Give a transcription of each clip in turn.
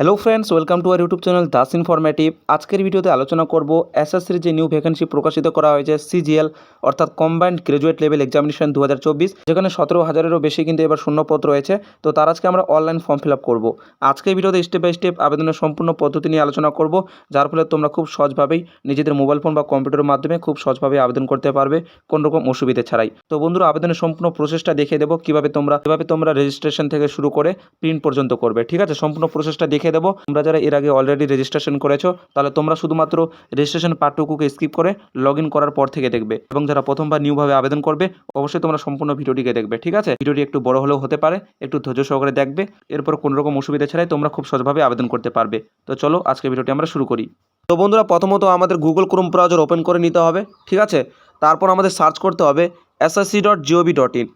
Hello friends welcome to our YouTube channel Das informative আজকের ভিডিওতে আলোচনা করব এসএসসির যে নিউ ভ্যাকেন্সি প্রকাশিত করা হয়েছে সিজিএল অর্থাৎ কম্বাইন্ড গ্রাজুয়েট লেভেল এক্সামিনেশন দু হাজার চব্বিশ, যেখানে সতেরো হাজারেরও বেশি কিন্তু এবার শূন্যপদ রয়েছে। তো তার আজকে আমরা অনলাইন ফর্ম ফিল আপ করব। আজকের ভিডিওতে স্টেপ বাই স্টেপ আবেদনের সম্পূর্ণ পদ্ধতি নিয়ে আলোচনা করব, যার ফলে তোমরা খুব সহজভাবেই নিজেদের মোবাইল ফোন বা কম্পিউটারের মাধ্যমে খুব সহজভাবে আবেদন করতে পারবে, কোনো রকম অসুবিধা ছাড়াই। তো বন্ধুরা, আবেদনের সম্পূর্ণ প্রসেসটা দেখিয়ে দেবো, কীভাবে তোমরা কীভাবে তোমরা রেজিস্ট্রেশন থেকে শুরু করে প্রিন্ট পর্যন্ত করবে। ঠিক আছে, সম্পূর্ণ প্রসেসটা দেখিয়ে দেবো। তোমরা যারা এর আগে অলরেডি রেজিস্ট্রেশন করেছ, তাহলে তোমরা শুধুমাত্র রেজিস্ট্রেশন পার্টটুকুকে স্কিপ করে লগ করার পর থেকে দেখবে। এবং যারা প্রথমবার নিউভাবে আবেদন করবে, অবশ্যই তোমরা সম্পূর্ণ ভিডিওটিকে দেখবে, ঠিক আছে? ভিডিওটি একটু বড় হলেও হতে পারে, একটু ধৈর্য সহকারে দেখবে, এরপর কোনো রকম অসুবিধা ছাড়াই তোমরা খুব সহজভাবে আবেদন করতে পারবে। তো চলো, আজকে ভিডিওটি আমরা শুরু করি। তো বন্ধুরা, প্রথমত আমাদের গুগল ক্রোম ব্রাউজার ওপেন করে নিতে হবে, ঠিক আছে? তারপর আমাদের সার্চ করতে হবে SSC dot GOV dot in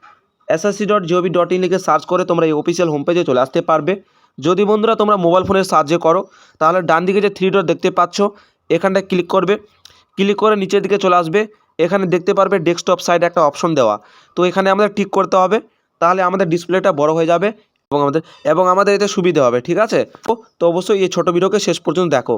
SSC dot GOV dot in লিখে সার্চ করে তোমরা এই অফিসিয়াল হোম পেজে চলে আসতে পারবে। যদি বন্ধুরা তোমরা মোবাইল ফোনের সাহায্যে করো, তাহলে ডান দিকে যে থ্রি ডট দেখতে পাচ্ছ, এখানটায় ক্লিক করবে। ক্লিক করে নিচের দিকে চলে আসবে। এখানে দেখতে পারবে ডেস্কটপ সাইডে একটা অপশন দেওয়া। তো এখানে আমাদের ঠিক করতে হবে। তাহলে আমাদের ডিসপ্লেটা বড় হয়ে যাবে এবং আমাদের এবং আমাদের এতে সুবিধা হবে, ঠিক আছে? তো তো অবশ্যই এই ছোটো ভিডিওকে শেষ পর্যন্ত দেখো।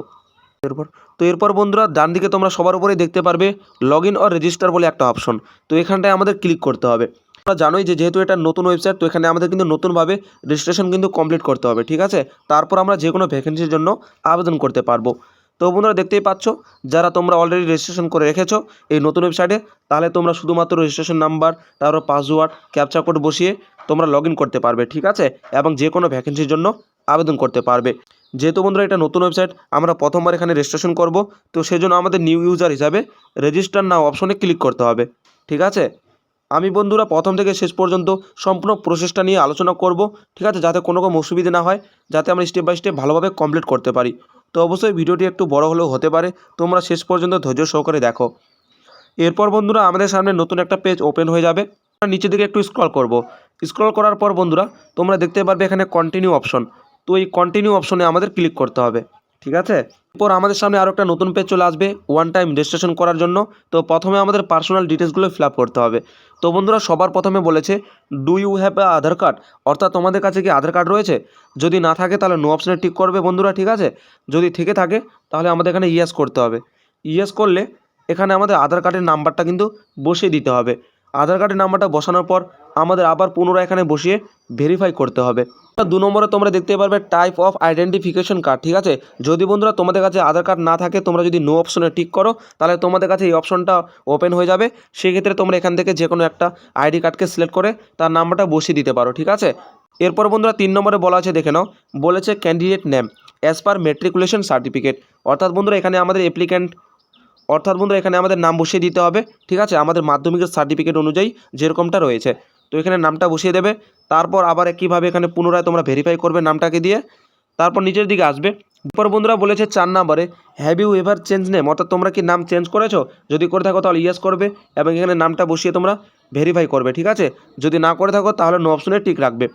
এরপর, তো এরপর বন্ধুরা ডান দিকে তোমরা সবার উপরেই দেখতে পারবে লগ ইন অর রেজিস্টার বলে একটা অপশন তো এখানটায় আমাদের ক্লিক করতে হবে। তোমরা জানোই যে যেহেতু এটা নতুন ওয়েবসাইট তো এখানে আমাদের কিন্তু নতুনভাবে রেজিস্ট্রেশন কিন্তু কমপ্লিট করতে হবে, ঠিক আছে? তারপর আমরা যে কোনো ভ্যাকেন্সির জন্য আবেদন করতে পারব। তো বন্ধুরা দেখতেই পাচ্ছ, যারা তোমরা অলরেডি রেজিস্ট্রেশন করে রেখেছো এই নতুন ওয়েবসাইটে তাহলে তোমরা শুধুমাত্র রেজিস্ট্রেশন নাম্বার তারপর পাসওয়ার্ড ক্যাপচা কোড বসিয়ে তোমরা লগ করতে পারবে, ঠিক আছে? এবং যে কোনো ভ্যাকেন্সির জন্য আবেদন করতে পারবে। যেহেতু বন্ধুরা এটা নতুন ওয়েবসাইট আমরা প্রথমবার এখানে রেজিস্ট্রেশন করব, তো সেজন্য আমাদের নিউ ইউজার হিসাবে রেজিস্টার নাও অপশনে ক্লিক করতে হবে, ঠিক আছে? আমি বন্ধুরা প্রথম থেকে শেষ পর্যন্ত সম্পূর্ণ প্রসেসটা নিয়ে আলোচনা করব, ঠিক আছে? যাতে কোনো রকম অসুবিধা না হয়, যাতে আমরা স্টেপ বাই স্টেপ ভালোভাবে কমপ্লিট করতে পারি। তো অবশ্যই ভিডিওটি একটু বড় হলেও হতে পারে। তোমরা শেষ পর্যন্ত ধৈর্য সহকারে দেখো। এরপর বন্ধুরা আমাদের সামনে নতুন একটা পেজ ওপেন হয়ে যাবে। নিচের দিকে একটু স্ক্রল করব। স্ক্রল করার পর বন্ধুরা, তোমরা দেখতে পারবে এখানে কন্টিনিউ অপশন তো এই কন্টিনিউ অপশনে আমাদের ক্লিক করতে হবে। ঠিক আছে? এরপর আমাদের সামনে আরও একটা নতুন পেজ চলে আসবে ওয়ান টাইম রেজিস্ট্রেশন করার জন্য। তো প্রথমে আমাদের পার্সোনাল ডিটেলসগুলো ফিল করতে হবে। তো বন্ধুরা, সবার প্রথমে বলেছে do you have Aadhaar card অর্থাৎ তোমাদের কাছে কি আধার কার্ড রয়েছে? যদি না থাকে, তাহলে নো অপশনে টিক করবে বন্ধুরা, ঠিক আছে? যদি থেকে থাকে, তাহলে আমাদের এখানে ইয়েস করতে হবে। ইয়েস করলে এখানে আমাদের আধার কার্ডের নাম্বারটা কিন্তু বসিয়ে দিতে হবে। আধার কার্ডের নাম্বারটা বসানোর পর আমাদের আবার পুনরায় এখানে বসিয়ে ভেরিফাই করতে হবে। দু নম্বরে তোমরা দেখতে পারবে টাইপ অফ আইডেন্টিফিকেশন কার্ড ঠিক আছে? যদি বন্ধুরা তোমাদের কাছে আধার কার্ড না থাকে, তোমরা যদি নো অপশনে টিক করো, তাহলে তোমাদের কাছে এই অপশনটা ওপেন হয়ে যাবে। সেক্ষেত্রে তোমরা এখান থেকে যে কোনো একটা আইডি কার্ডকে সিলেক্ট করে তার নাম্বারটা বসিয়ে দিতে পারো, ঠিক আছে? এরপর বন্ধুরা তিন নম্বরে বলা আছে, দেখে নাও, বলেছে candidate name as per matriculation certificate অর্থাৎ বন্ধুরা এখানে আমাদের অ্যাপ্লিক্যান্ট অর্থাৎ বন্ধুরা এখানে আমাদের নাম বসিয়ে দিতে হবে, ঠিক আছে? আমাদের মাধ্যমিকের সার্টিফিকেট অনুযায়ী যেরকমটা রয়েছে। তো এখানে নামটা বসিয়ে দেবে। তারপর আবার একইভাবে এখানে পুনরায় তোমরা ভেরিফাই করবে নামটাকে দিয়ে। তারপর নিচের দিকে আসবে। এরপর বন্ধুরা বলেছে চার নাম্বারে have you ever change name অর্থাৎ তোমরা কি নাম চেঞ্জ করেছ? যদি করে থাকো তাহলে ইয়েস করবে এবং এখানে নামটা বসিয়ে তোমরা ভেরিফাই করবে, ঠিক আছে? যদি না করে থাকো তাহলে নো অপশনে টিক রাখবে।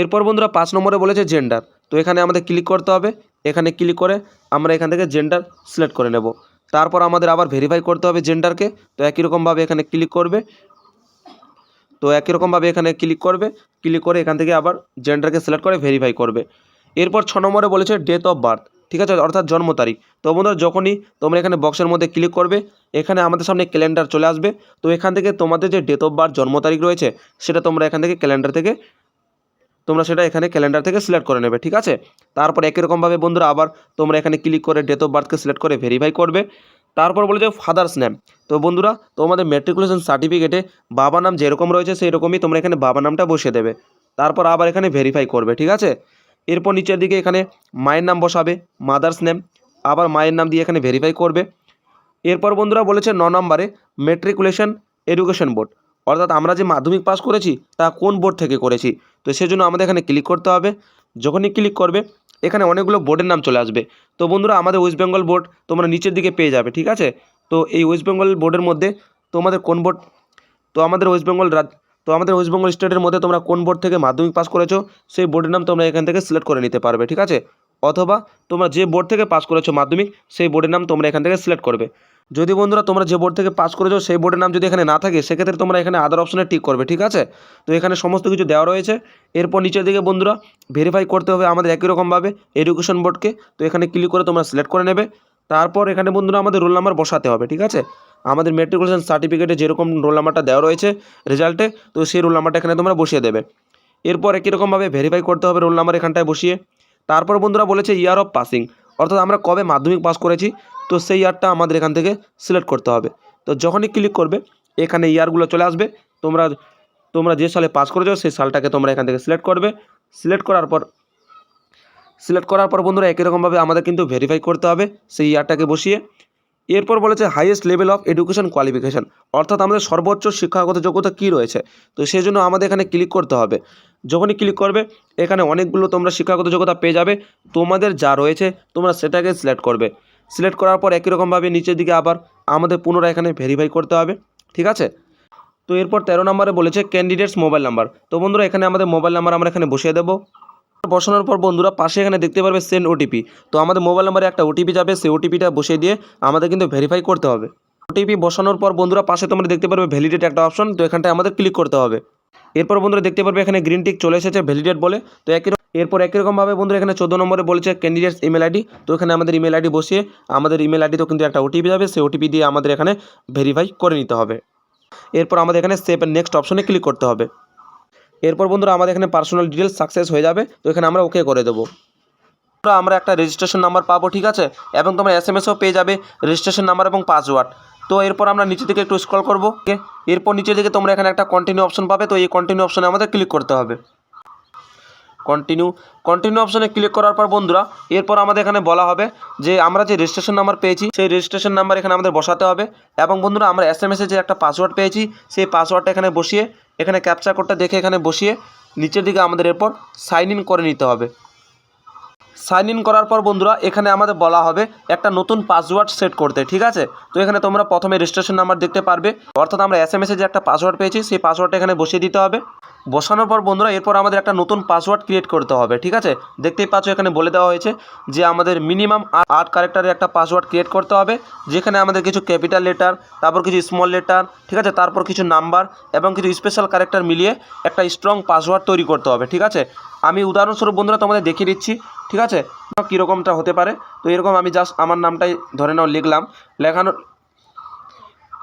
এরপর বন্ধুরা পাঁচ নম্বরে বলেছে জেন্ডার তো এখানে আমাদের ক্লিক করতে হবে। এখানে ক্লিক করে আমরা এখান থেকে জেন্ডার সিলেক্ট করে নেব। তারপর আমাদের আবার ভেরিফাই করতে হবে জেন্ডারকে তো একই রকমভাবে এখানে ক্লিক করবে। তো একই রকমভাবে এখানে ক্লিক করবে ক্লিক করে এখান থেকে আবার জেন্ডারকে সিলেক্ট করে ভেরিফাই করবে। এরপর ছ নম্বরে বলেছে ডেট অফ বার্থ ঠিক আছে? অর্থাৎ জন্ম তারিখ। তো বন্ধুরা, যখনই তোমরা এখানে বক্সের মধ্যে ক্লিক করবে, এখানে আমাদের সামনে ক্যালেন্ডার চলে আসবে। তো এখান থেকে তোমাদের যে ডেট অফ বার্থ জন্ম তারিখ রয়েছে, সেটা তোমরা এখান থেকে ক্যালেন্ডার থেকে, তোমরা সেটা এখানে ক্যালেন্ডার থেকে সিলেক্ট করে নেবে, ঠিক আছে? তারপর একই রকমভাবে বন্ধুরা, আবার তোমরা এখানে ক্লিক করে ডেট অফ বার্থকে সিলেক্ট করে ভেরিফাই করবে। তারপর বলে যে ফাদার্স নেম তো বন্ধুরা, তোমাদের মেট্রিকুলেশন সার্টিফিকেটে বাবা নাম যেরকম রয়েছে সেই রকমই তোমরা এখানে বাবা নামটা বসিয়ে দেবে। তারপর আবার এখানে ভেরিফাই করবে, ঠিক আছে? এরপর নিচের দিকে এখানে মায়ের নাম বসাবে মাদার্স নেম আবার মায়ের নাম দিয়ে এখানে ভেরিফাই করবে। এরপর বন্ধুরা বলেছে ন নম্বরে মেট্রিকুলেশন এডুকেশন বোর্ড অর্থাৎ আমরা যে মাধ্যমিক পাস করেছি, তা কোন বোর্ড থেকে করেছি? তো সেজন্য আমাদের এখানে ক্লিক করতে হবে। যখনই ক্লিক করবে এখানে অনেকগুলো বোর্ডের নাম চলে আসবে। তো বন্ধুরা, আমাদের ওয়েস্ট বেঙ্গল বোর্ড তোমরা নিচের দিকে পেয়ে যাবে, ঠিক আছে? তো এই ওয়েস্ট বেঙ্গল বোর্ডের মধ্যে তোমাদের কোন বোর্ড তো আমাদের ওয়েস্ট বেঙ্গল রাজ তো আমাদের ওয়েস্ট বেঙ্গল স্টেটের মধ্যে তোমরা কোন বোর্ড থেকে মাধ্যমিক পাস করেছ, সেই বোর্ডের নাম তোমরা এখান থেকে সিলেক্ট করে নিতে পারবে, ঠিক আছে? অথবা তোমরা যে বোর্ড থেকে পাস করেছ মাধ্যমিক, সেই বোর্ডের নাম তোমরা এখান থেকে সিলেক্ট করবে। যদি বন্ধুরা তোমরা যে বোর্ড থেকে পাস করেছ, সেই বোর্ডের নাম যদি এখানে না থাকে, সেক্ষেত্রে তোমরা এখানে আদার অপশনে টিক করবে, ঠিক আছে? তো এখানে সমস্ত কিছু দেওয়া রয়েছে। এরপর নিচের দিকে বন্ধুরা ভেরিফাই করতে হবে আমাদের একই রকমভাবে এডুকেশন বোর্ডকে তো এখানে ক্লিক করে তোমরা সিলেক্ট করে নেবে। তারপর এখানে বন্ধুরা আমাদের রোল নাম্বার বসাতে হবে, ঠিক আছে? আমাদের মেট্রিকুলেশন সার্টিফিকেটে যেরকম রোল নাম্বারটা দেওয়া রয়েছে রেজাল্টে তো সেই রোল নাম্বারটা এখানে তোমরা বসিয়ে দেবে। এরপর একই রকমভাবে ভেরিফাই করতে হবে রোল নাম্বার এখানটায় বসিয়ে। তারপর বন্ধুরা বলেছে ইয়ার অফ পাসিং অর্থাৎ আমরা কবে মাধ্যমিক পাস করেছি তো সেই ইয়ারটা আমাদের এখান থেকে সিলেক্ট করতে হবে। তো যখনই ক্লিক করবে, এখানে ইয়ারগুলো চলে আসবে। তোমরা তোমরা যে সালে পাস করেছ, সেই সালটাকে তোমরা এখান থেকে সিলেক্ট করবে। সিলেক্ট করার পর সিলেক্ট করার পর বন্ধুরা একই রকমভাবে আমাদের কিন্তু ভেরিফাই করতে হবে সেই ইয়ারটাকে বসিয়ে। এরপর বলেছে highest level of education qualification অর্থাৎ আমাদের সর্বোচ্চ শিক্ষাগত যোগ্যতা কী রয়েছে? তো সেই জন্য আমাদের এখানে ক্লিক করতে হবে। যখনই ক্লিক করবে, এখানে অনেকগুলো তোমরা শিক্ষাগত যোগ্যতা পেয়ে যাবে। তোমাদের যা রয়েছে, তোমরা সেটাকে সিলেক্ট করবে। সিলেক্ট করার পর একই রকমভাবে নিচের দিকে আবার আমাদের পুনরায় এখানে ভেরিফাই করতে হবে, ঠিক আছে? তো এরপর তেরো নম্বরে বলেছে ক্যান্ডিডেটস মোবাইল নাম্বার তো বন্ধুরা, এখানে আমাদের মোবাইল নাম্বার আমরা এখানে বসিয়ে দেবো। বসানোর পর বন্ধুরা, পাশে এখানে দেখতে পারবে সেন্ড ওটিপি তো আমাদের মোবাইল নাম্বারে একটা ওটিপি যাবে, সেই ওটিপিটা বসিয়ে দিয়ে আমাদের কিন্তু ভেরিফাই করতে হবে। ওটিপি বসানোর পর বন্ধুরা, পাশে তোমরা দেখতে পারবে ভ্যালিডেট একটা অপশন তো এখানটায় আমাদের ক্লিক করতে হবে। এরপর বন্ধুরা দেখতে পারবে এখানে গ্রিন টিক চলে এসেছে ভ্যালিডেট বলে। তো একই এরপর একই রকমভাবে বন্ধুরা এখানে চোদ্দ নম্বরে বলেছে ক্যান্ডিডেটস ইমেল আইডি তো এখানে আমাদের ইমেল আইডি বসিয়ে আমাদের ইমেল আইডিতেও কিন্তু একটা ওটিপি যাবে, সেই ওটিপি দিয়ে আমাদের এখানে ভেরিফাই করে নিতে হবে। এরপর আমাদের এখানে সেভ নেক্সট অপশনে ক্লিক করতে হবে। এরপর বন্ধুরা আমাদের এখানে পার্সোনাল ডিটেলস সাকসেস হয়ে যাবে, তো এখানে আমরা ওকে করে দেবো। আমরা একটা রেজিস্ট্রেশন নাম্বার পাবো, ঠিক আছে? এবং তোমরা এস এম এসও পেয়ে যাবে রেজিস্ট্রেশন নাম্বার এবং পাসওয়ার্ড তো এরপর আমরা নিচে থেকে একটু স্ক্রল করব এরপর নিচে থেকে তোমরা এখানে একটা কন্টিনিউ অপশন পাবে, তো এই কন্টিনিউ অপশনে আমাদের ক্লিক করতে হবে। কন্টিনিউ কন্টিনিউ অপশনে ক্লিক করার পর বন্ধুরা, এরপর আমাদের এখানে বলা হবে যে আমরা যে রেজিস্ট্রেশন নাম্বার পেয়েছি, সেই রেজিস্ট্রেশন নাম্বার এখানে আমাদের বসাতে হবে। এবং বন্ধুরা, আমরা এস এম এসে যে একটা পাসওয়ার্ড পেয়েছি, সেই পাসওয়ার্ডটা এখানে বসিয়ে, এখানে ক্যাপচা কোডটা দেখে এখানে বসিয়ে, নিচের দিকে আমাদের এরপর সাইন ইন করে নিতে হবে। সাইন ইন করার পর বন্ধুরা, এখানে আমাদের বলা হবে একটা নতুন পাসওয়ার্ড সেট করতে, ঠিক আছে? তো এখানে তোমরা প্রথমে রেজিস্ট্রেশন নাম্বার দেখতে পারবে। অর্থাৎ আমরা এস এম এসে যে একটা পাসওয়ার্ড পেয়েছি, সেই পাসওয়ার্ডটা এখানে বসিয়ে দিতে হবে। বসানোর পর বন্ধুরা, এরপর আমাদের একটা নতুন পাসওয়ার্ড ক্রিয়েট করতে হবে, ঠিক আছে? দেখতেই পাচ্ছ এখানে বলে দেওয়া হয়েছে যে আমাদের মিনিমাম আট ক্যারেক্টারের একটা পাসওয়ার্ড ক্রিয়েট করতে হবে, যেখানে আমাদের কিছু ক্যাপিটাল লেটার তারপর কিছু স্মল লেটার ঠিক আছে? তারপর কিছু নাম্বার এবং কিছু স্পেশাল ক্যারেক্টার মিলিয়ে একটা স্ট্রং পাসওয়ার্ড তৈরি করতে হবে, ঠিক আছে? আমি উদাহরণস্বরূপ বন্ধুরা, তোমাদের দেখিয়ে দিচ্ছি, ঠিক আছে? কীরকমটা হতে পারে। তো এরকম আমি জাস্ট আমার নামটাই ধরে নাও লিখলাম। লেখানোর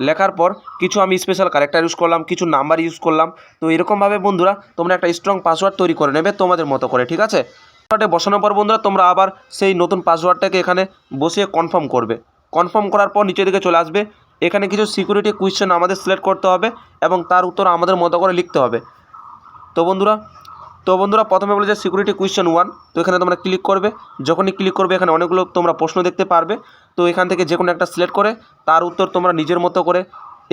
লেখার পর কিছু আমি স্পেশাল ক্যারেক্টার ইউজ করলাম, কিছু নাম্বার ইউজ করলাম। তো এরকমভাবে বন্ধুরা, তোমরা একটা স্ট্রং পাসওয়ার্ড তৈরি করে নেবে তোমাদের মতো করে, ঠিক আছে? পাসওয়ার্ডে বসানোর পর বন্ধুরা, তোমরা আবার সেই নতুন পাসওয়ার্ডটাকে এখানে বসিয়ে কনফার্ম করবে। কনফার্ম করার পর নিচের দিকে চলে আসবে। এখানে কিছু সিকিউরিটি কোয়েশ্চেন আমাদের সিলেক্ট করতে হবে এবং তার উত্তর আমাদের মতো করে লিখতে হবে। তো বন্ধুরা তো বন্ধুরা, প্রথমে বলে যে সিকিউরিটি কোয়েশ্চেন ওয়ান তো এখানে তোমরা ক্লিক করবে। যখনই ক্লিক করবে, এখানে অনেকগুলো তোমরা প্রশ্ন দেখতে পারবে। তো এখান থেকে যে কোনো একটা সিলেক্ট করে, তার উত্তর তোমরা নিজের মতো করে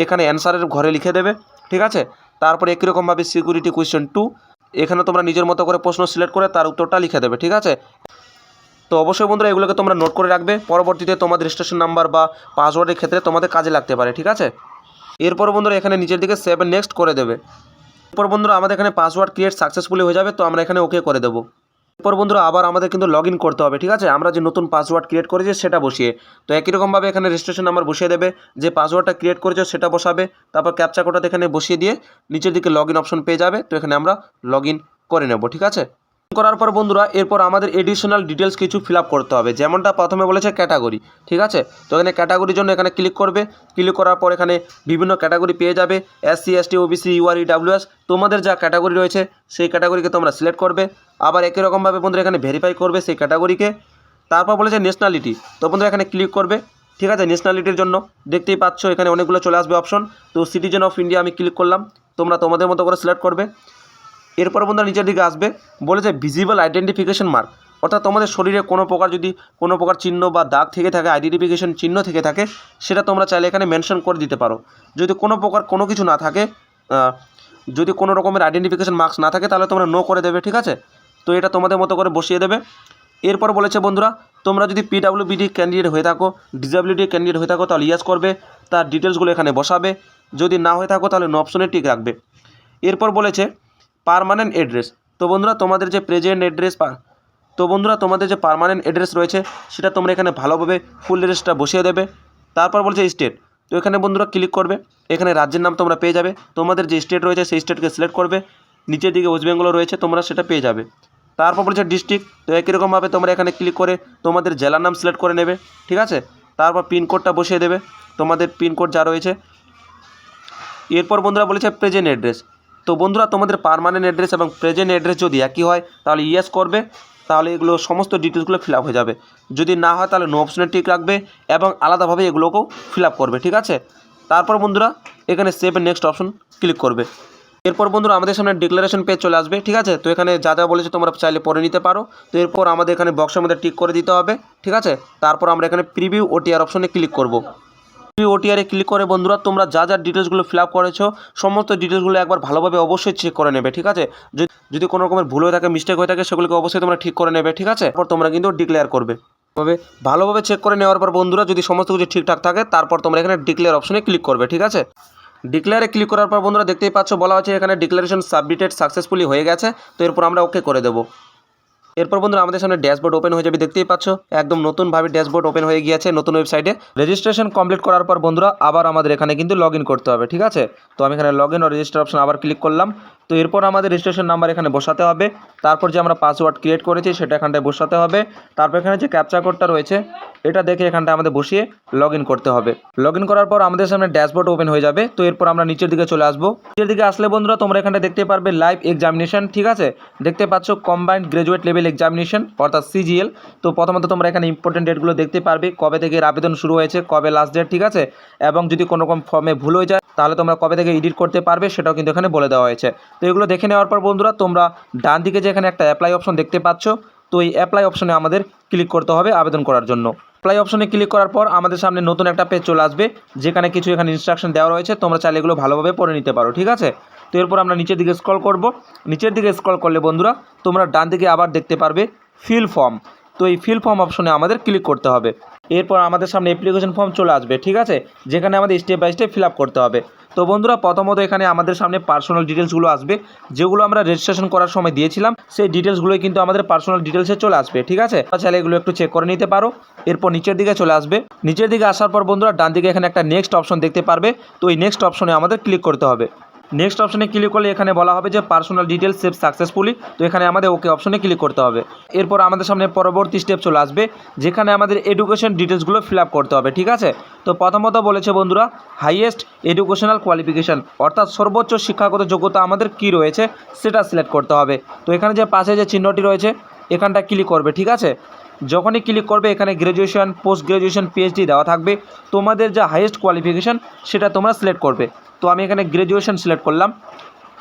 এখানে অ্যান্সারের ঘরে লিখে দেবে, ঠিক আছে? তারপরে একই রকমভাবে সিকিউরিটি কোয়েশ্চেন টু এখানে তোমরা নিজের মতো করে প্রশ্ন সিলেক্ট করে তার উত্তরটা লিখে দেবে, ঠিক আছে? তো অবশ্যই বন্ধুরা, এগুলোকে তোমরা নোট করে রাখবে। পরবর্তীতে তোমাদের রেজিস্ট্রেশন নাম্বার বা পাসওয়ার্ডের ক্ষেত্রে তোমাদের কাজে লাগতে পারে, ঠিক আছে? এরপর বন্ধুরা, এখানে নিচের দিকে সেভেন নেক্সট করে দেবে। এরপর বন্ধুরা, আমাদের এখানে পাসওয়ার্ড ক্রিয়েট সাকসেসফুলি হয়ে যাবে, তো আমরা এখানে ওকে করে দেবো। এরপর বন্ধুরা, আবার আমাদের কিন্তু লগ করতে হবে, ঠিক আছে? আমরা যে নতুন পাসওয়ার্ড ক্রিয়েট করেছি, সেটা বসিয়ে, তো একই রকমভাবে এখানে রেজিস্ট্রেশন নাম্বার বসিয়ে দেবে। যে পাসওয়ার্ডটা ক্রিয়েট করেছে, সেটা বসাবে। তারপর ক্যাপচা কোডটা এখানে বসিয়ে দিয়ে, নিচের দিকে লগ অপশন পেয়ে যাবে, তো এখানে আমরা লগ করে নেব, ঠিক আছে? করার পর বন্ধুরা, এরপর আমাদের এডিশনাল ডিটেলস কিছু ফিল করতে হবে। যেমনটা প্রথমে বলেছে ক্যাটাগরি ঠিক আছে? তো এখানে ক্যাটাগরির জন্য এখানে ক্লিক করবে। ক্লিক করার পর এখানে বিভিন্ন ক্যাটাগরি পেয়ে যাবে। S C S T OBC UR E WS তোমাদের যা ক্যাটাগরি রয়েছে, সেই ক্যাটাগরিকে তোমরা সিলেক্ট করবে। আবার একই রকমভাবে বন্ধুরা এখানে ভেরিফাই করবে সেই ক্যাটাগরিকে তারপর বলেছে ন্যাশনালিটি তো বন্ধুরা এখানে ক্লিক করবে, ঠিক আছে? ন্যাশনালিটির জন্য দেখতেই পাচ্ছ এখানে অনেকগুলো চলে আসবে অপশন তো সিটিজেন অফ ইন্ডিয়া আমি ক্লিক করলাম, তোমরা তোমাদের মতো করে সিলেক্ট করবে। এরপর বন্ধুরা নিচের দিকে আসবে বলেছে ভিজিবল আইডেন্টিফিকেশন মার্ক অর্থাৎ তোমাদের শরীরে কোনো প্রকার যদি কোনো প্রকার চিহ্ন বা দাগ থেকে থাকে আইডেন্টিফিকেশন চিহ্ন থেকে থাকে, সেটা তোমরা চাইলে এখানে মেনশন করে দিতে পারো। যদি কোনো প্রকার কোনো কিছু না থাকে যদি কোনো রকমের আইডেন্টিফিকেশন মার্কস না থাকে, তাহলে তোমরা নো করে দেবে, ঠিক আছে? তো এটা তোমাদের মতো করে বসিয়ে দেবে। এরপর বলেছে বন্ধুরা, তোমরা যদি পিডাব্লিউবিডি ক্যান্ডিডেট হয়ে থাকো ডিসাবিলিটি ক্যান্ডিডেট হয়ে থাকো, তাহলে ইয়াস করবে। তার ডিটেলসগুলো এখানে বসাবে। যদি না হয়ে থাকো, তাহলে নো অপশনে টিক রাখবে। এরপর বলেছে পার্মানেন্ট অ্যাড্রেস তো বন্ধুরা, তোমাদের যে প্রেজেন্ট অ্যাড্রেস তো বন্ধুরা, তোমাদের যে পারমানেন্ট অ্যাড্রেস রয়েছে, সেটা তোমরা এখানে ভালোভাবে ফুল অ্যাড্রেসটা বসিয়ে দেবে। তারপর বলছে স্টেট তো এখানে বন্ধুরা ক্লিক করবে। এখানে রাজ্যের নাম তোমরা পেয়ে যাবে। তোমাদের যে স্টেট রয়েছে, সেই স্টেটকে সিলেক্ট করবে। নিচের দিকে ওয়েস্ট বেঙ্গলও রয়েছে, তোমরা সেটা পেয়ে যাবে। তারপর বলছে ডিস্ট্রিক্ট তো একই রকমভাবে তোমরা এখানে ক্লিক করে তোমাদের জেলার নাম সিলেক্ট করে নেবে। ঠিক আছে? তারপর পিনকোডটা বসিয়ে দেবে। তোমাদের পিনকোড যা রয়েছে। এরপর বন্ধুরা বলেছে প্রেজেন্ট অ্যাড্রেস তো বন্ধুরা, তোমাদের পার্মানেন্ট অ্যাড্রেস এবং প্রেজেন্ট অ্যাড্রেস যদি একই হয়, তাহলে ইয়েস করবে। তাহলে এগুলো সমস্ত ডিটেলসগুলো ফিল হয়ে যাবে। যদি না হয়, তাহলে নো অপশনে টিক রাখবে এবং আলাদাভাবে এগুলোকেও ফিল করবে, ঠিক আছে? তারপর বন্ধুরা, এখানে সেভ নেক্সট অপশন ক্লিক করবে। এরপর বন্ধুরা, আমাদের সামনে ডিক্লারেশন পেজ চলে আসবে, ঠিক আছে? তো এখানে যা যা বলেছে তোমরা চাইলে পড়ে নিতে পারো। তো এরপর আমাদের এখানে বক্সের মধ্যে টিক করে দিতে হবে, ঠিক আছে? তারপর আমরা এখানে প্রিভিউ ওটিআর অপশনে ক্লিক করব। প্রিভিউ ওটিআরে ক্লিক করে, বন্ধুরা, তোমরা যা যা ডিটেলসগুলো ফিল আপ করেছ, সমস্ত ডিটেলসগুলো একবার ভালোভাবে অবশ্যই চেক করে নেবে, ঠিক আছে? যদি কোনো রকমের ভুল হয়ে থাকে মিস্টেক হয়ে থাকে, সেগুলোকে অবশ্যই তোমরা ঠিক করে নেবে, ঠিক আছে? তারপর তোমরা কিন্তু ডিক্লেয়ার করবে। তবে ভালোভাবে চেক করে নেওয়ার পর, বন্ধুরা, যদি সমস্ত কিছু ঠিকঠাক থাকে, তারপর তোমরা এখানে ডিক্লেয়ার অপশনে ক্লিক করবে, ঠিক আছে? ডিক্লেয়ারে ক্লিক করার পর, বন্ধুরা, দেখতেই পাচ্ছ, বলা হচ্ছে এখানে ডিক্লারেশন সাবমিটেড সাকসেসফুলি হয়ে গেছে, তো এরপর আমরা ওকে করে দেবো। এরপর বন্ধুরা আমাদের সামনে ড্যাশবোর্ড ওপেন হয়ে যাবে, দেখতেই পাচ্ছ? একদম নতুনভাবে ড্যাশবোর্ড ওপেন হয়ে গিয়েছে নতুন ওয়েবসাইটে। রেজিস্ট্রেশন কমপ্লিট করার পর বন্ধুরা আবার আমাদের এখানে কিন্তু লগ করতে হবে, ঠিক আছে? তো আমি এখানে লগ ইন ও রেজিস্টার অপশন আবার ক্লিক করলাম। তো এরপর আমাদের রেজিস্ট্রেশন নাম্বার এখানে বসাতে হবে। তারপর যে আমরা পাসওয়ার্ড ক্রিয়েট করেছি সেটা এখানটায় বসাতে হবে। তারপর এখানে যে ক্যাপচা কোডটা রয়েছে, এটা দেখে এখানটা আমাদের বসিয়ে লগ করতে হবে। লগ করার পর আমাদের সামনে ড্যাশবোর্ড ওপেন হয়ে যাবে। তো এরপর আমরা নিচের দিকে চলে আসব। নিচের দিকে আসলে বন্ধুরা তোমরা এখানটা দেখতে পারবে লাইভ এক্সামিনেশন, ঠিক আছে? দেখতে পাচ্ছ, কম্বাইন্ড গ্রাজুয়েট লেভেল এক্সামিনেশন, অর্থাৎ সিজিএল। তো প্রথমত তোমরা এখানে ইম্পর্টেন্ট ডেটগুলো দেখতে পারবে, কবে থেকে এর আবেদন শুরু হয়েছে, কবে লাস্ট ডেট ঠিক আছে? এবং যদি কোনো রকম ফর্মে ভুল হয়ে যায়, তাহলে তোমরা কবে থেকে এডিট করতে পারবে, সেটাও কিন্তু এখানে বলে দেওয়া হয়েছে। তো এগুলো দেখে নেওয়ার পর বন্ধুরা, তোমরা ডান দিকে যে এখানে একটা অ্যাপ্লাই অপশন দেখতে পাচ্ছ, তো এই অ্যাপ্লাই অপশনে আমাদের ক্লিক করতে হবে আবেদন করার জন্য। অ্যাপ্লাই অপশনে ক্লিক করার পর আমাদের সামনে নতুন একটা পেজ চলে আসবে, যেখানে কিছু এখানে ইনস্ট্রাকশন দেওয়া রয়েছে, তোমরা চাইলে এগুলো ভালোভাবে পড়ে নিতে পারো, ঠিক আছে? তো এরপর আমরা নিচের দিকে স্ক্রল করব। নিচের দিকে স্ক্রল করলে বন্ধুরা, তোমরা ডান দিকে আবার দেখতে পারবে ফিল ফর্ম তো এই ফিল ফর্ম অপশনে আমাদের ক্লিক করতে হবে। এরপর আমাদের সামনে অ্যাপ্লিকেশন ফর্ম চলে আসবে, ঠিক আছে? যেখানে আমাদের স্টেপ বাই স্টেপ ফিল করতে হবে। তো বন্ধুরা, প্রথমত এখানে আমাদের সামনে পার্সোনাল ডিটেলসগুলো আসবে। যেগুলো আমরা রেজিস্ট্রেশন করার সময় দিয়েছিলাম, সেই ডিটেলসগুলোই কিন্তু আমাদের পার্সোনাল ডিটেলসে চলে আসবে, ঠিক আছে? চাইলে এগুলো একটু চেক করে নিতে পারো। এরপর নিচের দিকে চলে আসবে। নিচের দিকে আসার পর বন্ধুরা, ডান দিকে এখানে একটা নেক্সট অপশন দেখতে পারবে। তো এই নেক্সট অপশনে আমাদের ক্লিক করতে হবে। নেক্সট অপশনে ক্লিক করলে এখানে বলা হবে যে পার্সোনাল ডিটেলস সেভ সাকসেসফুলি তো এখানে আমাদের ওকে অপশনে ক্লিক করতে হবে। এরপর আমাদের সামনে পরবর্তী স্টেপ চলে আসবে, যেখানে আমাদের এডুকেশন ডিটেলসগুলো ফিল আপ করতে হবে, ঠিক আছে? তো প্রথমত বলেছে বন্ধুরা হাইয়েস্ট এডুকেশনাল কোয়ালিফিকেশান অর্থাৎ সর্বোচ্চ শিক্ষাগত যোগ্যতা আমাদের কি রয়েছে, সেটা সিলেক্ট করতে হবে। তো এখানে যে পাশে যে চিহ্নটি রয়েছে, এখানটা ক্লিক করবে, ঠিক আছে? যখনই ক্লিক করবে, এখানে গ্র্যাজুয়েশন পোস্ট গ্র্যাজুয়েশন পিএইচডি দেওয়া থাকবে। তোমাদের যা হাইয়েস্ট কোয়ালিফিকেশান সেটা তোমরা সিলেক্ট করবে। তো আমি এখানে গ্র্যাজুয়েশন সিলেক্ট করলাম।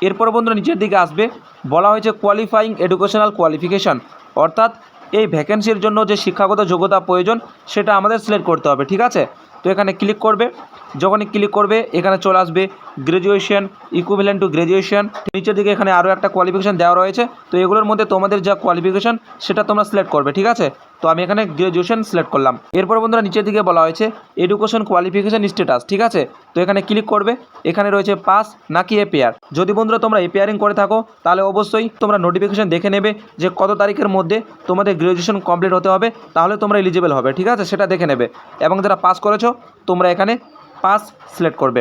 এরপর বন্ধুরা নিচের দিকে আসবে। বলা হয়েছে কোয়ালিফাইং এডুকেশনাল কোয়ালিফিকেশান অর্থাৎ এই ভ্যাকেন্সির জন্য যে শিক্ষাগত যোগ্যতা প্রয়োজন, সেটা আমাদের সিলেক্ট করতে হবে। ঠিক আছে? তো এখানে ক্লিক করবে। যখনই ক্লিক করবে, এখানে চলে আসবে গ্র্যাজুয়েশন ইকুইভ্যালেন্ট টু গ্র্যাজুয়েশন নিচের দিকে এখানে আরও একটা কোয়ালিফিকেশান দেওয়া রয়েছে। তো এগুলোর মধ্যে তোমাদের যা কোয়ালিফিকেশান সেটা তোমরা সিলেক্ট করবে, ঠিক আছে? তো আমি এখানে গ্র্যাজুয়েশন সিলেক্ট করলাম। এরপর বন্ধুরা নিচের দিকে বলা হয়েছে এডুকেশন কোয়ালিফিকেশান স্ট্যাটাস ঠিক আছে? তো এখানে ক্লিক করবে, এখানে রয়েছে পাস নাকি এপেয়ার যদি বন্ধুরা তোমরা এপিআরিং করে থাকো, তাহলে অবশ্যই তোমরা নোটিফিকেশান দেখে নেবে যে কত তারিখের মধ্যে তোমাদের গ্র্যাজুয়েশন কমপ্লিট হতে হবে, তাহলে তোমরা এলিজিবল হবে, ঠিক আছে? সেটা দেখে নেবে। এবং যারা পাস করেছ, তোমরা এখানে পাস সিলেক্ট করবে।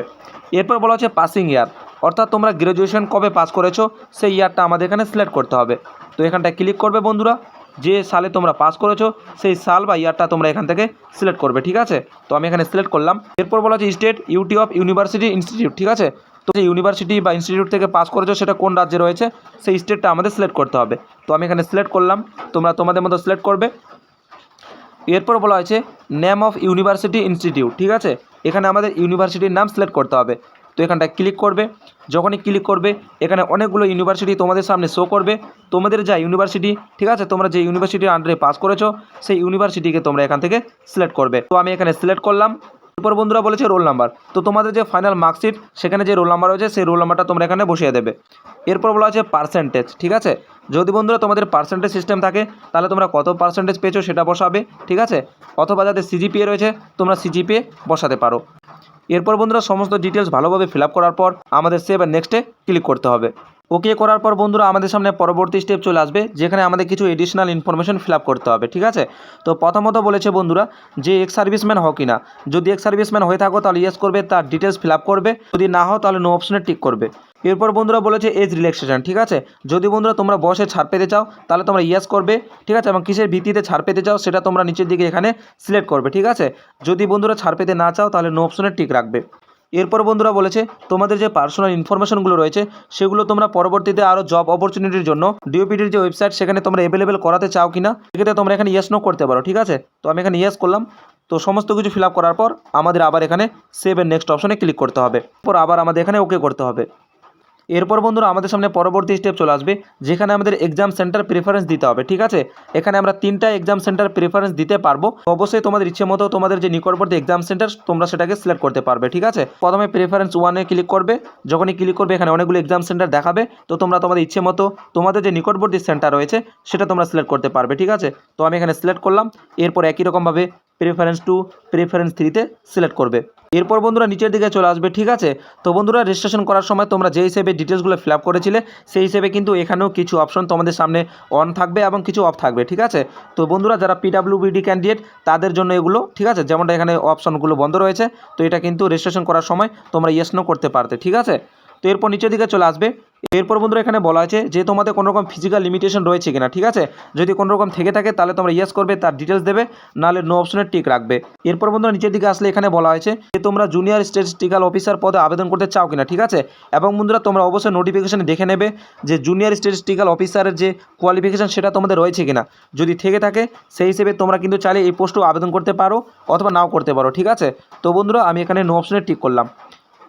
এরপর বলা হচ্ছে পাসিং ইয়ার অর্থাৎ তোমরা গ্র্যাজুয়েশন কবে পাস করেছ, সেই ইয়ারটা আমাদের এখানে সিলেক্ট করতে হবে। তো এখানটায় ক্লিক করবে বন্ধুরা। যে সালে তোমরা পাস করেছ, সেই সাল বা ইয়ারটা তোমরা এখান থেকে সিলেক্ট করবে, ঠিক আছে? তো আমি এখানে সিলেক্ট করলাম। এরপর বলা হচ্ছে state UT of university institute ঠিক আছে? তো যে ইউনিভার্সিটি বা ইনস্টিটিউট থেকে পাস করেছ, সেটা কোন রাজ্যে রয়েছে, সেই স্টেটটা আমাদের সিলেক্ট করতে হবে। তো আমি এখানে সিলেক্ট করলাম। তোমরা তোমাদের মতো সিলেক্ট করবে। এরপর বলা হয়েছে নেম অফ ইউনিভার্সিটি ইনস্টিটিউট ঠিক আছে? এখানে আমাদের ইউনিভার্সিটির নাম সিলেক্ট করতে হবে। তো এখানটায় ক্লিক করবে। যখনই ক্লিক করবে, এখানে অনেকগুলো ইউনিভার্সিটি তোমাদের সামনে শো করবে। তোমাদের যা ইউনিভার্সিটি, ঠিক আছে? তোমরা যে ইউনিভার্সিটির আন্ডারে পাস করেছ, সেই ইউনিভার্সিটিকে তোমরা এখান থেকে সিলেক্ট করবে। তো আমি এখানে সিলেক্ট করলাম। এরপর বন্ধুরা বলেছে রোল নাম্বার তো তোমাদের যে ফাইনাল মার্কশিট সেখানে যে রোল নাম্বার রয়েছে, সেই রোল নাম্বারটা তোমরা এখানে বসিয়ে দেবে। এরপর বলা আছে পার্সেন্টেজ ঠিক আছে? যদি বন্ধুরা তোমাদের পার্সেন্টেজ সিস্টেম থাকে, তাহলে তোমরা কত পার্সেন্টেজ পেয়েছ সেটা বসাবে, ঠিক আছে? অথবা যাদের সিজিপিএ রয়েছে, তোমরা সিজিপিএ বসাতে পারো। এরপর বন্ধুরা সমস্ত ডিটেলস ভালোভাবে ফিল করার পর আমাদের সেভ নেক্সটে ক্লিক করতে হবে। ওকে করার পর বন্ধুরা আমাদের সামনে পরবর্তী স্টেপ চলে আসবে, যেখানে আমাদের কিছু এডিশনাল ইনফরমেশন ফিল করতে হবে, ঠিক আছে? তো প্রথমত বলেছে বন্ধুরা যে এক্স সার্ভিসম্যান হও কি না যদি এক্স সার্ভিসম্যান হয়ে থাকো, তাহলে ইয়েস করবে, তার ডিটেলস ফিল করবে। যদি না হও, তাহলে নো অপশনে টিক করবে। এরপর বন্ধুরা বলেছে এজ রিল্যাক্সেশন ঠিক আছে? যদি বন্ধুরা তোমরা বসে ছাড় পেতে চাও, তাহলে তোমরা ইয়াস করবে, ঠিক আছে? এবং কিসের ভিত্তিতে ছাড় পেতে চাও, সেটা তোমরা নিচের দিকে এখানে সিলেক্ট করবে, ঠিক আছে? যদি বন্ধুরা ছাড় পেতে না চাও, তাহলে নো অপশনে টিক রাখবে। এরপর বন্ধুরা বলেছে, তোমাদের যে পার্সোনাল ইনফরমেশনগুলো রয়েছে, সেগুলো তোমরা পরবর্তীতে আরও জব অপরচুনিটির জন্য ডিওপিটির যে ওয়েবসাইট সেখানে তোমরা অ্যাভেলেবেল করাতে চাও কিনা, সেক্ষেত্রে তোমরা এখানে ইয়েস নো করতে পারো, ঠিক আছে? তো আমি এখানে ইয়েস করলাম। তো সমস্ত কিছু ফিল করার পর, আমাদের আবার এখানে সেভ এর নেক্সট অপশনে ক্লিক করতে হবে। পর আবার আমাদের এখানে ওকে করতে হবে। এরপর বন্ধুরা আমাদের সামনে পরবর্তী স্টেপ চলে আসবে, যেখানে আমাদের এক্সাম সেন্টার প্রেফারেন্স দিতে হবে, ঠিক আছে? এখানে আমরা তিনটা এক্সাম সেন্টার প্রেফারেন্স দিতে পারব। অবশ্যই তোমাদের ইচ্ছে মতো তোমাদের যে নিকটবর্তী এক্সাম সেন্টার তোমরা সেটাকে সিলেক্ট করতে পারবে, ঠিক আছে? প্রথমে প্রেফারেন্স ওয়ানে ক্লিক করবে, যখনই ক্লিক করবে এখানে অনেকগুলো এক্সাম সেন্টার দেখাবে, তো তোমরা তোমাদের ইচ্ছে মতো তোমাদের যে নিকটবর্তী সেন্টার রয়েছে, সেটা তোমরা সিলেক্ট করতে পারবে, ঠিক আছে? তো আমি এখানে সিলেক্ট করলাম, এরপর একই রকমভাবে প্রেফারেন্স টু প্রেফারেন্স থ্রিতে সিলেক্ট করবে। এরপর বন্ধুরা নিচের দিকে চলে আসবে, ঠিক আছে? তো বন্ধুরা রেজিস্ট্রেশন করার সময় তোমরা যে হিসেবে ডিটেলসগুলো ফিল আপ করেছিলে, সেই হিসেবে কিন্তু এখানেও কিছু অপশন তোমাদের সামনে অন থাকবে এবং কিছু অফ থাকবে, ঠিক আছে? তো বন্ধুরা যারা পিডাব্লিউবিডি ক্যান্ডিডেট তাদের জন্য এগুলো, ঠিক আছে? যেমনটা এখানে অপশনগুলো বন্ধ রয়েছে, তো এটা কিন্তু রেজিস্ট্রেশন করার সময় তোমরা ইয়েস নো করতে পারতে, ঠিক আছে? তো এরপর নিচের দিকে চলে আসবে। এরপর বন্ধুরা এখানে বলা আছে যে তোমাদের কোনো রকম ফিজিক্যাল লিমিটেশন রয়েছে কিনা, ঠিক আছে? যদি কোনো রকম থেকে থাকে তাহলে তোমরা ইয়েস করবে, তার ডিটেলস দেবে, নাহলে নো অপশনের টিক রাখবে। এরপর বন্ধুরা নিচের দিকে আসলে এখানে বলা হয়েছে যে তোমরা জুনিয়র স্ট্যাটিস্টিক্যাল অফিসার পদে আবেদন করতে চাও কিনা, ঠিক আছে? এবং বন্ধুরা তোমরা অবশ্যই নোটিফিকেশনে দেখে নেবে যে জুনিয়র স্ট্যাটিস্টিক্যাল অফিসারের যে কোয়ালিফিকেশন সেটা তোমাদের রয়েছে কিনা। যদি থেকে থাকে, সেই হিসেবে তোমরা কিন্তু চাইলে এই পোস্টও আবেদন করতে পারো অথবা নাও করতে পারো, ঠিক আছে? তো বন্ধুরা আমি এখানে নো অপশনে টিক করলাম।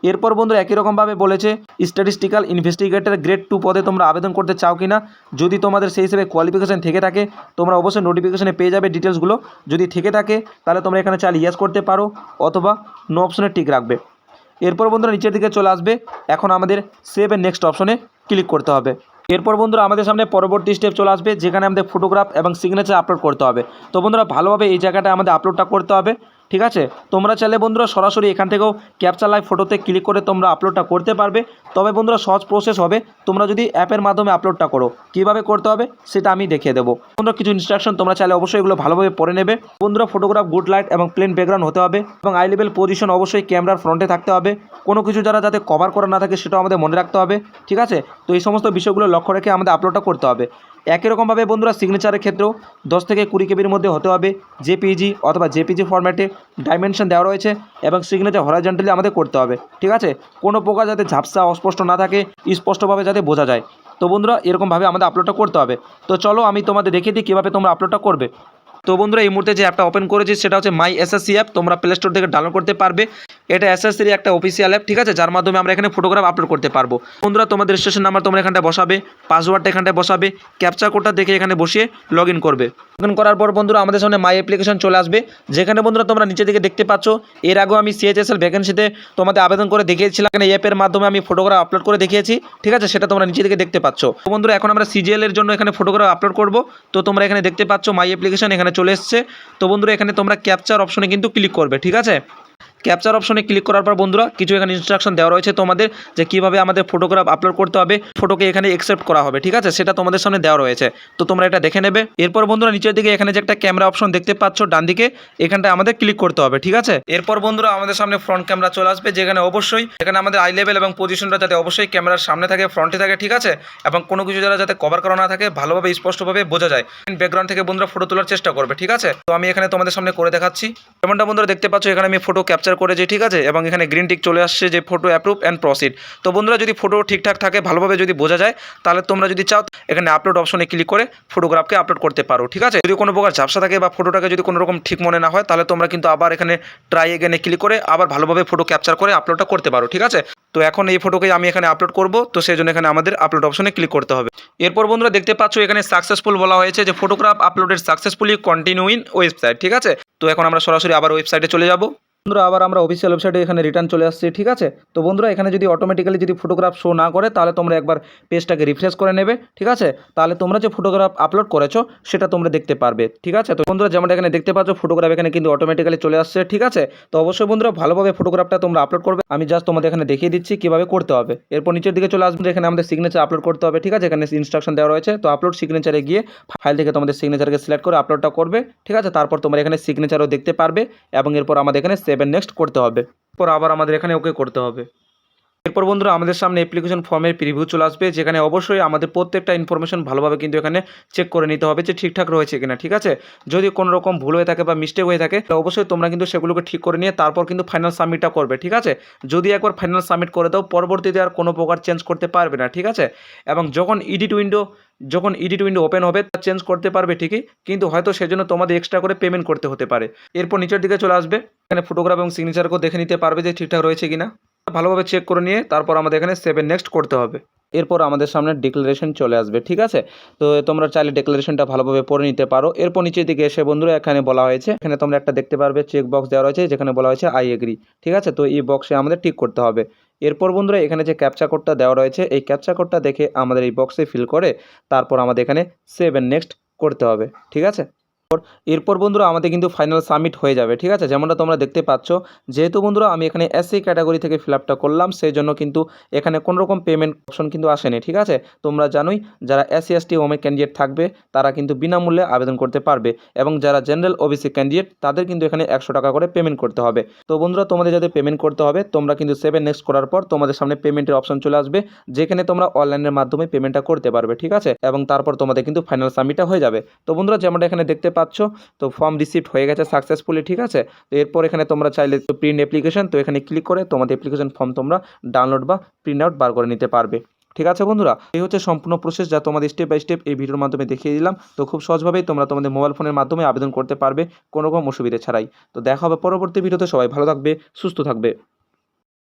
এরপর বন্ধুরা একই রকমভাবে বলেছে স্ট্যাটিস্টিক্যাল ইনভেস্টিগেটর গ্রেড টু পদে তোমরা আবেদন করতে চাও কি না যদি তোমাদের সেই হিসেবে কোয়ালিফিকেশান থেকে থাকে, তোমরা অবশ্যই নোটিফিকেশানে পেয়ে যাবে ডিটেলসগুলো যদি থেকে থাকে, তাহলে তোমরা এখানে চাইলে ইয়েস করতে পারো অথবা নো অপশনে টিক রাখবে। এরপর বন্ধুরা নিচের দিকে চলে আসবে। এখন আমাদের সেভ নেক্সট অপশনে ক্লিক করতে হবে। এরপর বন্ধুরা আমাদের সামনে পরবর্তী স্টেপ চলে আসবে, যেখানে আমাদের ফটোগ্রাফ এবং সিগনেচার আপলোড করতে হবে। তো বন্ধুরা ভালোভাবে এই জায়গাটা আমাদের আপলোডটা করতে হবে। ঠিক আছে? তোমরা চাইলে বন্ধুরা সরাসরি এখান থেকেও ক্যাপচার লাইভ ফটোতে ক্লিক করে তোমরা আপলোডটা করতে পারবে। তবে বন্ধুরা সহজ প্রসেস হবে, তোমরা যদি অ্যাপের মাধ্যমে আপলোডটা করো। কীভাবে করতে হবে সেটা আমি দেখিয়ে দেবো। বন্ধুরা কিছু ইনস্ট্রাকশন তোমরা চাইলে অবশ্যই এগুলো ভালোভাবে পড়ে নেবে। বন্ধুরা ফটোগ্রাফ গুড লাইট এবং প্লেন ব্যাকগ্রাউন্ড হতে হবে এবং আই লেভেল পজিশন অবশ্যই ক্যামেরার ফ্রন্টে থাকতে হবে। কোনো কিছু যারা যাতে কভার করা না থাকে সেটাও আমাদের মনে রাখতে হবে, ঠিক আছে? তো এই সমস্ত বিষয়গুলো লক্ষ্য রেখে আমাদের আপলোডটা করতে হবে। একই রকমভাবে বন্ধুরা সিগনেচারের ক্ষেত্রেও দশ থেকে কুড়ি কেবির মধ্যে হতে হবে জেপিজি অথবা জেপিজি ফরম্যাটে ডাইমেনশন দেওয়া রয়েছে এবং সিগনেচার হরাইজেন্টালি আমাদের করতে হবে, ঠিক আছে? কোনো প্রকার যাতে ঝাপসা, অস্পষ্ট না থাকে, স্পষ্টভাবে যাতে বোঝা যায়। তো বন্ধুরা এরকমভাবে আমাদের আপলোডটা করতে হবে। তো চলো আমি তোমাদের দেখিয়ে দিই কীভাবে তোমরা আপলোডটা করবে। তো বন্ধুরা, এই মুহূর্তে যে অ্যাপটা ওপেন করেছি সেটা হচ্ছে মাই এসএসসি অ্যাপ তোমরা প্লে স্টোর থেকে ডাউনলোড করতে পারবে। এটা এসএসসির একটা অফিসিয়াল অ্যাপ ঠিক আছে? যার মাধ্যমে আমরা এখানে ফটোগ্রাফ আপলোড করতে পারব। বন্ধুরা, তোমাদের রেজিস্ট্রেশন নাম্বার তোমরা এখানটা বসাবে পাসওয়ার্ডটা এখানটায় বসাবে ক্যাপচার কোডটা দেখে এখানে বসিয়ে লগ করবে। লগ করার পর বন্ধুরা, আমাদের সামনে মাই অ্যাপ্লিকেশন চলে আসবে। যেখানে বন্ধুরা, তোমরা নিচে দিকে দেখতে পাচ্ছ, এর আগেও আমি সিএইচএসএল ভ্যাকেন্সিতে তোমাদের আবেদন করে দেখিয়েছিলাম। এখানে অ্যাপের মাধ্যমে আমি ফটোগ্রাফ আপলোড করে দেখিয়েছি, ঠিক আছে? সেটা তোমরা নিচে দিকে দেখতে পাচ্ছ। তো বন্ধুরা, এখন আমরা সিজিএল এর জন্য এখানে ফটোগ্রাফ আপলোড করব। তো তোমরা এখানে দেখতে পাচ্ছ মাই অ্যাপ্লিকেশন এখানে চলে এসছে। তো বন্ধুরা এখানে তোমরা ক্যাপচার অপশনে কিন্তু ক্লিক করবে ঠিক আছে? ক্যাপচার অপশনে ক্লিক করার পর বন্ধুরা, কিছু এখানে ইনস্ট্রাকশন দেওয়া রয়েছে তোমাদের যে কীভাবে আমাদের ফটোগ্রাফ আপলোড করতে হবে। ফটোকে এখানে একসেপ্ট করা হবে, ঠিক আছে? সেটা তোমাদের সামনে দেওয়া রয়েছে। তো তোমরা এটা দেখে নেবে। এরপর বন্ধুরা, নিচের দিকে এখানে যে একটা ক্যামেরা অপশন দেখতে পাচ্ছ, ডান দিকে এখানটায় আমাদের ক্লিক করতে হবে, ঠিক আছে? এরপর বন্ধুরা, আমাদের সামনে ফ্রন্ট ক্যামেরা চলে আসবে, যেখানে অবশ্যই এখানে আমাদের আই লেভেল এবং পজিশনটা যাতে অবশ্যই ক্যামেরার সামনে থাকে ফ্রন্টে থাকে, ঠিক আছে? এবং কোনো কিছু যারা যাতে কভার করা না থাকে, ভালোভাবে, স্পষ্টভাবে বোঝা যায়। ব্যাকগ্রাউন্ড থেকে বন্ধুরা ফটো তোলার চেষ্টা করবে, ঠিক আছে? তো আমি এখানে তোমাদের সামনে করে দেখাচ্ছি। যেমনটা বন্ধুরা দেখতে পাচ্ছ, এখানে আমি ফটো ক্যাপচার করেছি ঠিক আছে? এবং এখানে গ্রিন টিক চলে আসছে যে ফটো অ্যাপ্রুভ অ্যান্ড প্রসিড তো বন্ধুরা, যদি ফটো ঠিকঠাক থাকে, ভালোভাবে যদি বোঝা যায়, তাহলে তোমরা যদি চাও, এখানে আপলোড অপশনে ক্লিক করে ফটোগ্রাফকে আপলোড করতে পারো, ঠিক আছে? যদি কোনো প্রকার ঝাপসা থাকে বা ফটোটাকে যদি কোনো রকম ঠিক মনে না হয়, তাহলে তোমরা কিন্তু আবার এখানে ট্রাই এগেনে ক্লিক করে আবার ভালোভাবে ফটো ক্যাপচার করে আপলোডটা করতে পারো, ঠিক আছে? তো এখন এই ফটোকে আমি এখানে আপলোড করব, তো সেই জন্য এখানে আমাদের আপলোড অপশনে ক্লিক করতে হবে। এরপর বন্ধুরা, দেখতে পাচ্ছ এখানে সাকসেসফুল বলা হয়েছে যে photograph uploaded successfully continue in website ঠিক আছে? তো এখন আমরা সরাসরি আবার ওয়েবসাইটে চলে যাব। বন্ধুরা, আবার আমরা অফিসিয়াল ওয়েবসাইটে এখানে রিটার্ন চলে আসছি, ঠিক আছে? তো বন্ধুরা, এখানে যদি অটোমেটিক্যালি যদি ফটোগ্রাফ শো না করে, তাহলে তোমরা একবার পেজটাকে রিফ্রেশ করে নেবে, ঠিক আছে? তাহলে তোমরা যে ফটোগ্রাফ আপলোড করেছ, সেটা তোমরা দেখতে পারবে, ঠিক আছে? তো বন্ধুরা, যেমনটা এখানে দেখতে পাচ্ছ ফটোগ্রাফ এখানে কিন্তু অটোমেটিক্যালি চলে আসছে, ঠিক আছে? তো অবশ্যই বন্ধুরা, ভালোভাবে ফটোগ্রাফটা তোমরা আপলোড করবে। আমি জাস্ট তোমাদের এখানে দেখিয়ে দিচ্ছি কীভাবে করতে হবে। এরপর নিচের দিকে চলে আসবে এখানে আমাদের সিগনেচার আপলোড করতে হবে, ঠিক আছে? এখানে ইনস্ট্রাকশন দেওয়া রয়েছে, তো আপলোড সিগনেচারে গিয়ে ফাইল থেকে তোমাদের সিগনেচারকে সিলেক্ট করে আপলোডটা করবে, ঠিক আছে? তারপর তোমরা এখানে সিগনেচারও দেখতে পারবে এবং এরপর আমাদের এখানে সেভেন নেক্সট করতে হবে। পর আবার আমাদের এখানে ওকে করতে হবে। এরপর বন্ধুরা আমাদের সামনে অ্যাপ্লিকেশন ফর্মের প্রিভিউ চলে আসবে, যেখানে অবশ্যই আমাদের প্রত্যেকটা ইনফরমেশন ভালোভাবে কিন্তু এখানে চেক করে নিতে হবে যে ঠিকঠাক রয়েছে কিনা, ঠিক আছে? যদি কোনো রকম ভুল হয়ে থাকে বা মিস্টেক হয়ে থাকে অবশ্যই তোমরা কিন্তু সেগুলোকে ঠিক করে নিয়ে তারপর কিন্তু ফাইনাল সাবমিটটা করবে, ঠিক আছে? যদি একবার ফাইনাল সাবমিট করে দাও, পরবর্তীতে আর কোনো প্রকার চেঞ্জ করতে পারবে না, ঠিক আছে? এবং যখন ইডিট উইন্ডো যখন ইডিট উইন্ডো ওপেন হবে, তা চেঞ্জ করতে পারবে ঠিকই, কিন্তু হয়তো সেজন্য তোমাদের এক্সট্রা করে পেমেন্ট করতে হতে পারে। এরপর নিচের দিকে চলে আসবে, এখানে ফটোগ্রাফ এবং সিগনেচারকেও দেখে নিতে পারবে যে ঠিকঠাক রয়েছে কিনা। ভালোভাবে চেক করে নিয়ে তারপর আমাদের এখানে সেভেন নেক্সট করতে হবে। এরপর আমাদের সামনে ডিক্লারেশন চলে আসবে, ঠিক আছে? তো তোমরা চাইলে ডিক্লারেশনটা ভালোভাবে পড়ে নিতে পারো। এরপর নিচের দিকে এসে বন্ধুরা এখানে বলা হয়েছে, এখানে তোমরা একটা দেখতে পারবে চেক বক্স দেওয়া রয়েছে, যেখানে বলা হয়েছে আই এগ্রি ঠিক আছে? তো এই বক্সে আমাদের টিক করতে হবে। এরপর বন্ধুরা এখানে যে ক্যাপচা কোডটা দেওয়া রয়েছে, এই ক্যাপচা কোডটা দেখে আমাদের এই বক্সে ফিল করে তারপর আমাদের এখানে সেভেন নেক্সট করতে হবে, ঠিক আছে? এরপর বন্ধুরা আমাদের কিন্তু ফাইনাল সাবমিট হয়ে যাবে, ঠিক আছে? যেমনটা তোমরা দেখতে পাচ্ছ, যেহেতু বন্ধুরা আমি এখানে এসসি ক্যাটাগরি থেকে ফিল আপটা করলাম, সেই জন্য কিন্তু এখানে কোনো রকম পেমেন্ট অপশন কিন্তু আসেনি, ঠিক আছে? তোমরা জানোই, যারা এসসি এসটি ওমেন ক্যান্ডিডেট থাকবে, তারা কিন্তু বিনামূল্যে আবেদন করতে পারবে এবং যারা জেনারেল ওবিসি ক্যান্ডিডেট তাদের কিন্তু এখানে একশো টাকা করে পেমেন্ট করতে হবে। তো বন্ধুরা, তোমাদের যাদের পেমেন্ট করতে হবে, তোমরা কিন্তু সেভেন নেক্সট করার পর তোমাদের সামনে পেমেন্টের অপশন চলে আসবে, যেখানে তোমরা অনলাইনের মাধ্যমে পেমেন্টটা করতে পারবে, ঠিক আছে? এবং তারপর তোমাদের কিন্তু ফাইনাল সাবমিটটা হয়ে যাবে। তো বন্ধুরা, যেমনটা এখানে দেখতে পাচ্ছ। তো ফর্ম রিসিপ্ট হয়ে গেছে সাকসেসফুলি ঠিক আছে? তো এরপর এখানে তোমরা চাইলে তো প্রিন্ট অ্যাপ্লিকেশন তো এখানে ক্লিক করে তোমাদের অ্যাপ্লিকেশন ফর্ম তোমরা ডাউনলোড বা প্রিন্ট আউট বার করে নিতে পারবে। ঠিক আছে বন্ধুরা? এই হচ্ছে সম্পূর্ণ প্রসেস যা তোমাদের স্টেপ বাই স্টেপ এই ভিডিওর মাধ্যমে দেখিয়ে দিলাম। তো খুব সহজভাবেই তোমরা তোমাদের মোবাইল ফোনের মাধ্যমে আবেদন করতে পারবে, কোনো রকম অসুবিধা ছাড়াই। তো দেখা হবে পরবর্তী ভিডিওতে। সবাই ভালো থাকবে, সুস্থ থাকবে।